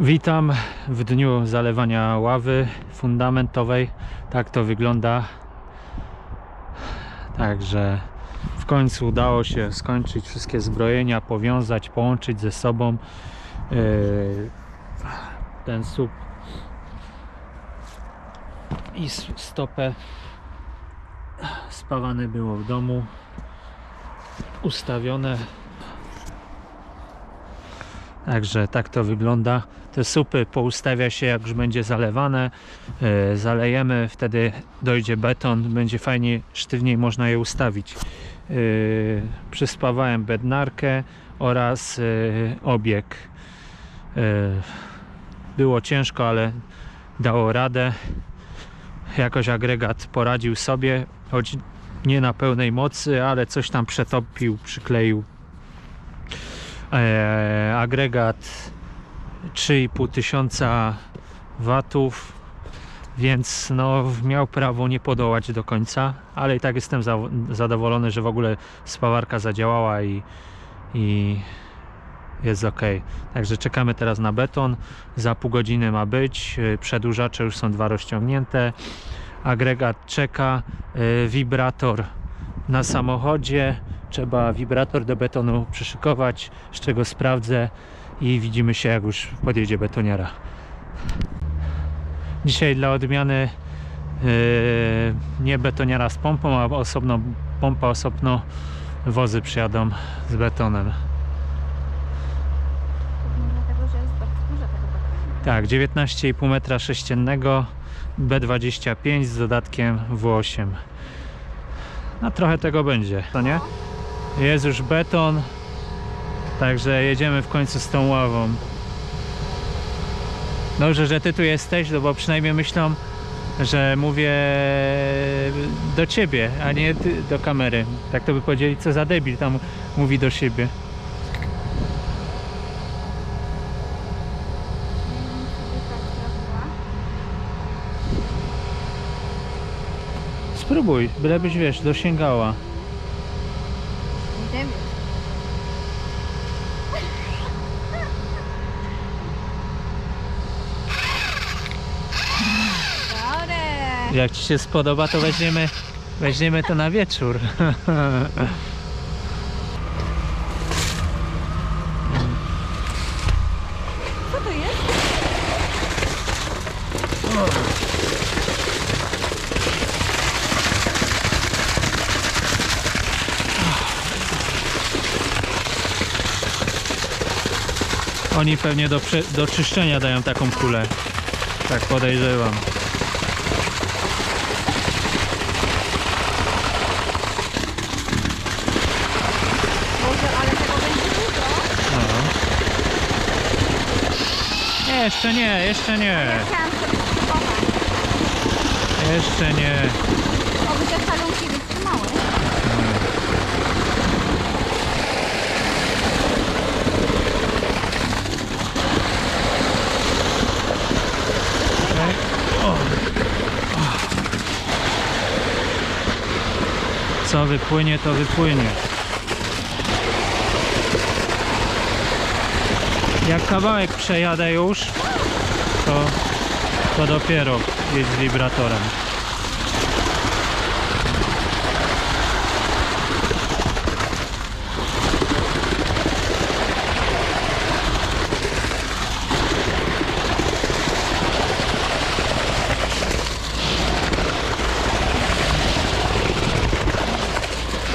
Witam w dniu zalewania ławy fundamentowej. Tak to wygląda. Także w końcu udało się skończyć wszystkie zbrojenia, powiązać, połączyć ze sobą. Yy, Ten słup i stopę spawane było w domu. Ustawione Także tak to wygląda. Te supy poustawia się jak już będzie zalewane. E, Zalejemy, wtedy dojdzie beton, będzie fajnie, sztywniej można je ustawić. E, Przyspawałem bednarkę oraz e, obieg. Było ciężko, ale dało radę. Jakoś agregat poradził sobie, choć nie na pełnej mocy, ale coś tam przetopił, przykleił. E, agregat 3,5 tysiąca watów więc no miał prawo nie podołać do końca ale i tak jestem za, zadowolony, że w ogóle spawarka zadziałała i, i jest ok. Także czekamy teraz na beton. Za pół godziny ma być. E, Przedłużacze już są dwa rozciągnięte. Agregat czeka. e, Wibrator na samochodzie. Trzeba wibrator do betonu przyszykować, z czego sprawdzę i widzimy się jak już podjedzie betoniara. Dzisiaj dla odmiany yy, nie betoniara z pompą, a osobno pompa, osobno wozy przyjadą z betonem. Dlatego, że jest bardzo dużo tego betonu. Tak, 19,5 metra sześciennego B25 z dodatkiem W8. No trochę tego będzie, to nie? Jest już beton, także jedziemy w końcu z tą ławą. Dobrze, że ty tu jesteś, no bo przynajmniej myślą, że mówię do ciebie, a nie do kamery. Tak to by powiedzieli, co za debil tam mówi do siebie. Ja bym sobie tak zrobiła. Spróbuj, bylebyś wiesz, dosięgała. Dobre. Jak ci się spodoba, to weźmiemy, weźmiemy to na wieczór. Co to jest? Oni pewnie do, do czyszczenia dają taką kulę. Tak podejrzewam. Boże, ale tego będzie dużo. No. Nie, jeszcze nie, jeszcze nie. Chciałam sobie spróbować. Jeszcze nie. Oby te falunki wytrzymały. Okej. O. Co wypłynie, to wypłynie. Jak kawałek przejadę już, to, to dopiero jest wibratorem.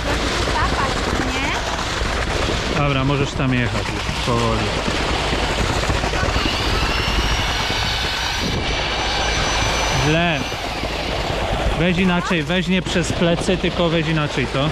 Proszę zapać, nie? Dobra, możesz tam jechać już powoli. Źle. Weź inaczej, weź nie przez plecy, tylko weź inaczej to.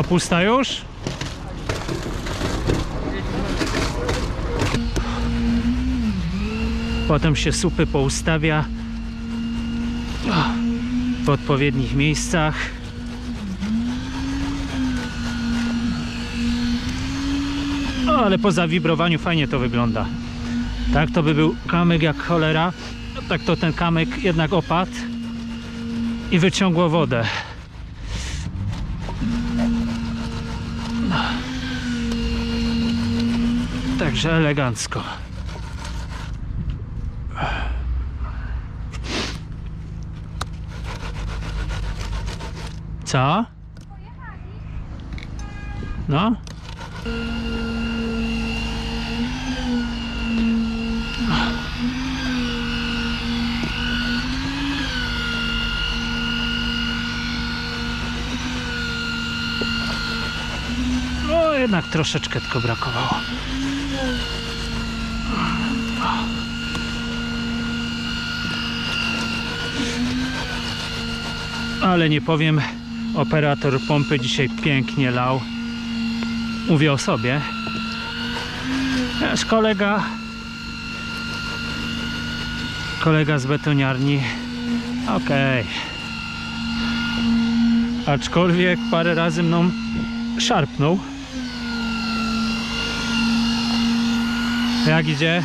Co, pusta już? Potem się supy poustawia w odpowiednich miejscach. O, ale po zawibrowaniu fajnie to wygląda. Tak, to by był kamyk jak cholera. Tak to ten kamyk jednak opadł i wyciągło wodę. Także elegancko. Co? No? No jednak troszeczkę tylko brakowało. Ale nie powiem, operator pompy dzisiaj pięknie lał. Mówię o sobie. Nasz kolega kolega z betoniarni okej aczkolwiek parę razy mną szarpnął jak idzie?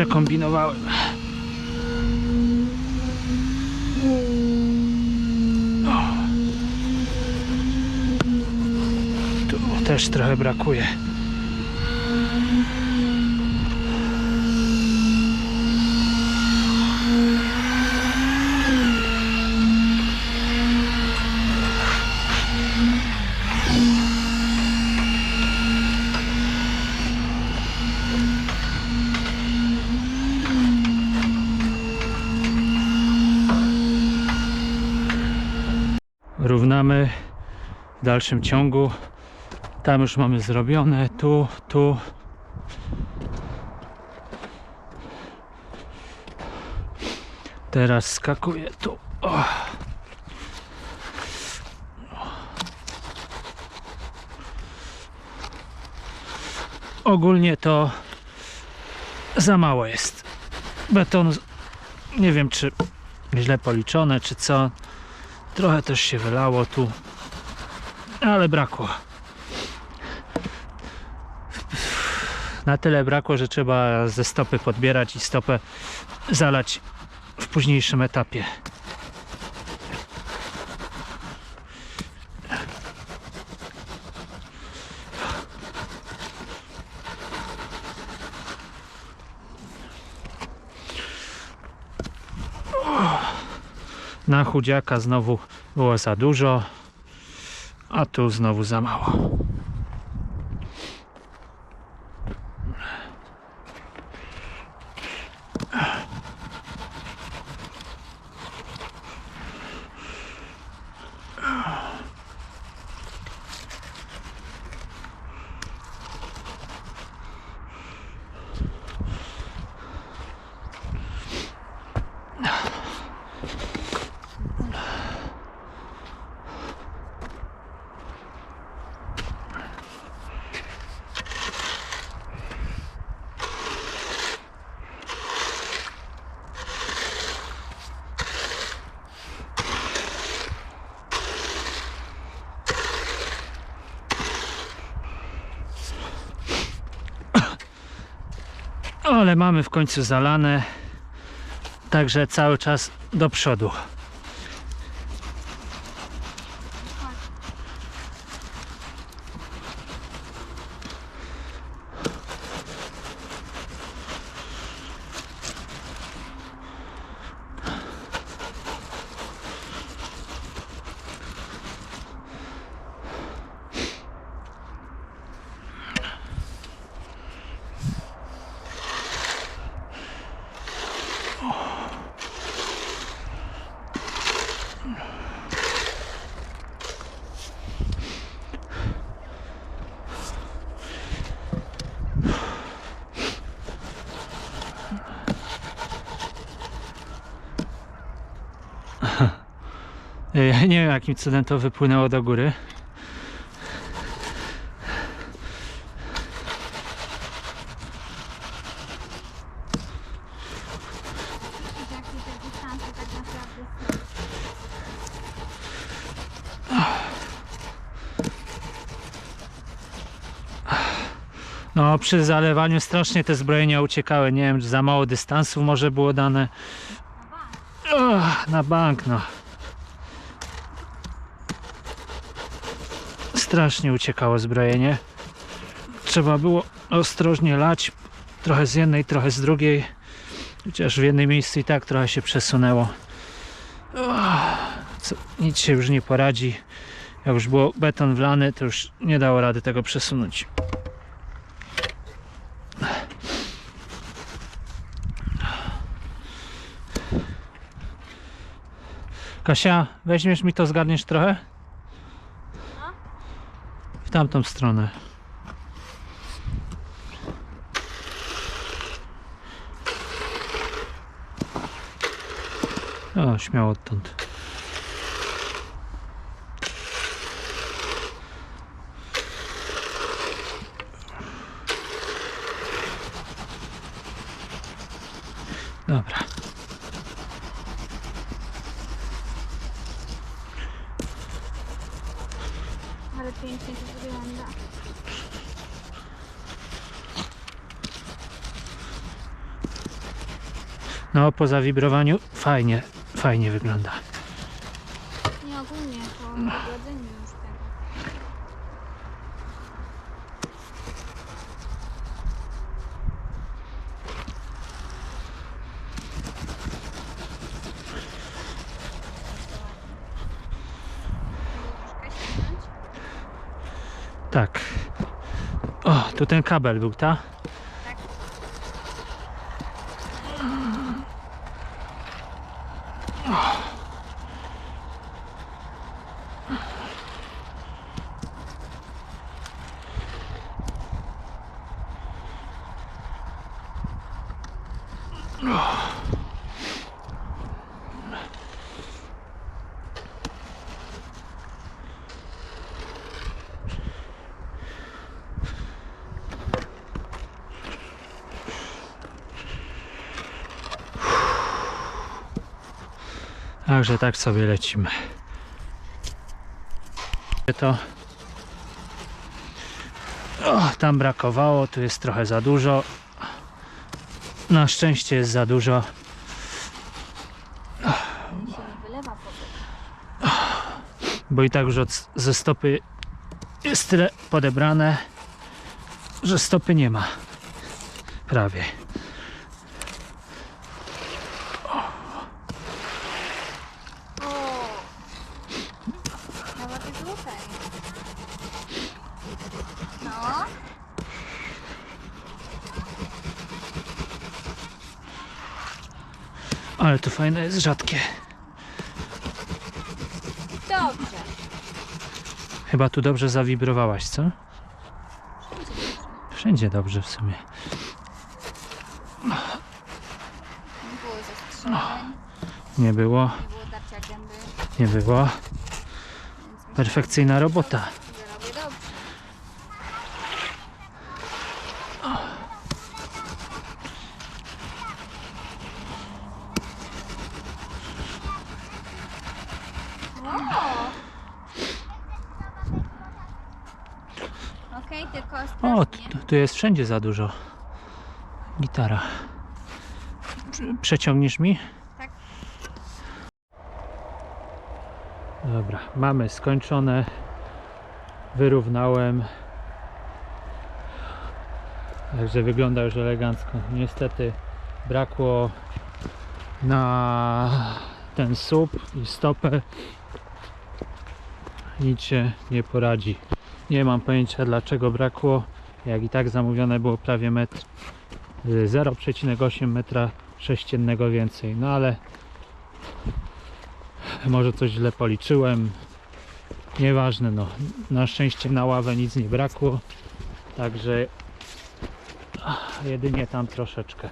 Przekombinowałem. O. Tu też trochę brakuje. W dalszym ciągu. Tam już mamy zrobione, tu, tu. Teraz skakuję tu. O. Ogólnie to za mało jest. Beton, nie wiem czy źle policzone, czy co. Trochę też się wylało tu, ale brakło. Na tyle brakło, że trzeba ze stopy podbierać i stopę zalać w późniejszym etapie. Na chudziaka znowu było za dużo, a tu znowu za mało. Ale mamy w końcu zalane. Także cały czas do przodu. Ja nie wiem jakim cudem to wypłynęło do góry. No przy zalewaniu strasznie te zbrojenia uciekały. Nie wiem, czy za mało dystansów może było dane. Na bank no. Strasznie uciekało zbrojenie. Trzeba było ostrożnie lać. Trochę z jednej, trochę z drugiej. Chociaż w jednym miejscu i tak trochę się przesunęło. Co, nic się już nie poradzi. Jak już było beton wlany, to już nie dało rady tego przesunąć. Kasia, weźmiesz mi to, zgarniesz trochę? W tamtą stronę. O, śmiało odtąd. Dobra. Ale pięknie to wygląda. No, po zawibrowaniu fajnie, fajnie wygląda. Nie ogólnie, to pogodzenie już tego. Troszkę? Tak. O, tu ten kabel był, ta? Także tak sobie lecimy. To o, tam brakowało, tu jest trochę za dużo. Na szczęście jest za dużo. Bo i tak już od, ze stopy jest tyle podebrane, że stopy nie ma. Prawie. O! Nawet jest tutaj. No. Ale to fajne jest rzadkie. Dobrze. Chyba tu dobrze zawibrowałaś, co? Wszędzie dobrze w sumie. Nie było zastrzeżeń, Nie było, nie było darcia gęby, nie było. więc myślę, Perfekcyjna robota. że robię dobrze. O! Okej, tylko O, ostrożnie. Tu, jest wszędzie za dużo. Gitara. Prze- Przeciągniesz mi? Tak. Dobra, mamy skończone. Wyrównałem. Także wygląda już elegancko. Niestety brakło na ten słup i stopę. Nic się nie poradzi. Nie mam pojęcia dlaczego brakło. Jak i tak zamówione było prawie metr y, 0,8 metra sześciennego więcej. No ale może coś źle policzyłem. Nieważne, no. Na szczęście na ławę nic nie brakło. Także jedynie tam troszeczkę.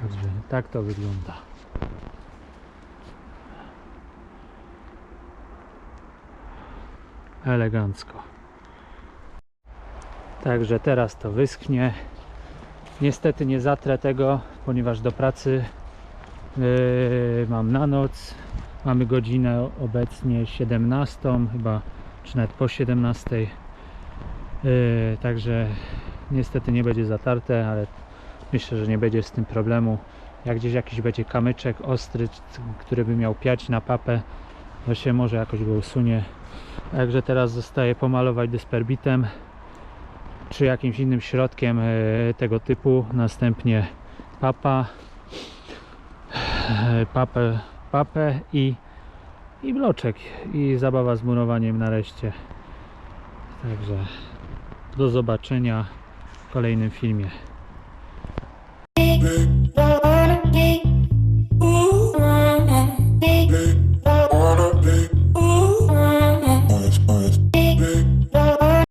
Także tak to wygląda. Elegancko. Także teraz to wyschnie. Niestety nie zatrę tego, ponieważ do pracy yy, mam na noc. Mamy godzinę obecnie 17, chyba czy nawet po 17. Yy, także niestety nie będzie zatarte, ale myślę, że nie będzie z tym problemu. Jak gdzieś jakiś będzie kamyczek ostry, który by miał piać na papę, to się może jakoś go usunie. Także teraz zostaje pomalować dysperbitem czy jakimś innym środkiem e, tego typu. Następnie papa, e, papę, papę i, i bloczek i zabawa z murowaniem nareszcie. Także do zobaczenia w kolejnym filmie.